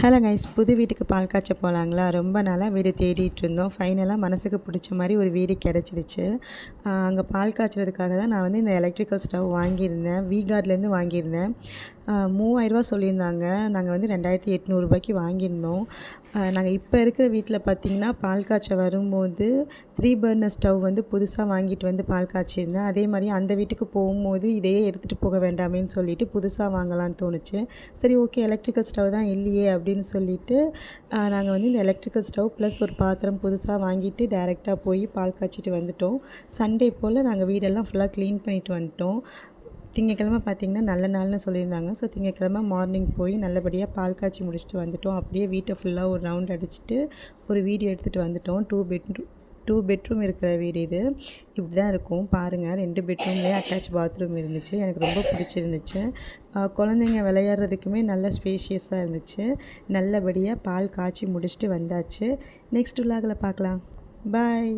Hello guys புது வீட்டுக்கு பால் காய்ச்ச போகலாங்களா ரொம்ப நாளாக வீடு தேடிட்டு இருந்தோம் ஃபைனலாக மனசுக்கு பிடிச்ச மாதிரி ஒரு வீடு கிடச்சிருச்சு. அங்கே பால் காய்ச்சறதுக்காக தான் நான் வந்து இந்த எலக்ட்ரிக்கல் ஸ்டவ் வாங்கியிருந்தேன். வீகார்ட்லேருந்து வாங்கியிருந்தேன். மூவாயிரரூவா சொல்லியிருந்தாங்க. நாங்கள் வந்து ரெண்டாயிரத்தி எட்நூறுபாய்க்கு வாங்கியிருந்தோம். நாங்கள் இப்போ இருக்கிற வீட்டில் பார்த்திங்கன்னா பால் காய்ச்ச வரும்போது த்ரீ பர்னர் ஸ்டவ் வந்து புதுசாக வாங்கிட்டு வந்து பால் காய்ச்சிருந்தேன். அதே மாதிரி அந்த வீட்டுக்கு போகும்போது இதையே எடுத்துகிட்டு போக வேண்டாமேன்னு சொல்லிட்டு புதுசாக வாங்கலான்னு தோணுச்சு. சரி ஓகே எலக்ட்ரிக்கல் ஸ்டவ் தான் இல்லையே அப்படின்னு சொல்லிட்டு நாங்கள் வந்து இந்த எலக்ட்ரிக்கல் ஸ்டவ் ப்ளஸ் ஒரு பாத்திரம் புதுசாக வாங்கிட்டு டேரெக்டாக போய் பால் காய்ச்சிட்டு வந்துட்டோம். சண்டே போல் நாங்கள் வீடெல்லாம் ஃபுல்லாக க்ளீன் பண்ணிட்டு வந்துட்டோம். திங்கக்கிழமை பார்த்திங்கன்னா நல்ல நாள்னு சொல்லியிருந்தாங்க. ஸோ திங்கக்கிழமை மார்னிங் போய் நல்லபடியாக பால் காய்ச்சி முடிச்சுட்டு வந்துட்டோம். அப்படியே வீட்டை ஃபுல்லாக ஒரு ரவுண்ட் அடிச்சுட்டு ஒரு வீடியோ எடுத்துகிட்டு வந்துட்டோம். டூ பெட்ரூம் டூ பெட்ரூம் இருக்கிற வீடு இது. இப்படி தான் இருக்கும். பாருங்கள் ரெண்டு பெட்ரூம்லேயே அட்டாச் பாத்ரூம் இருந்துச்சு. எனக்கு ரொம்ப பிடிச்சிருந்துச்சு. குழந்தைங்க விளையாடுறதுக்குமே நல்ல ஸ்பேஷியஸாக இருந்துச்சு. நல்லபடியாக பால் காய்ச்சி முடிச்சுட்டு வந்தாச்சு. நெக்ஸ்ட் விழாக்களை பார்க்கலாம். பாய்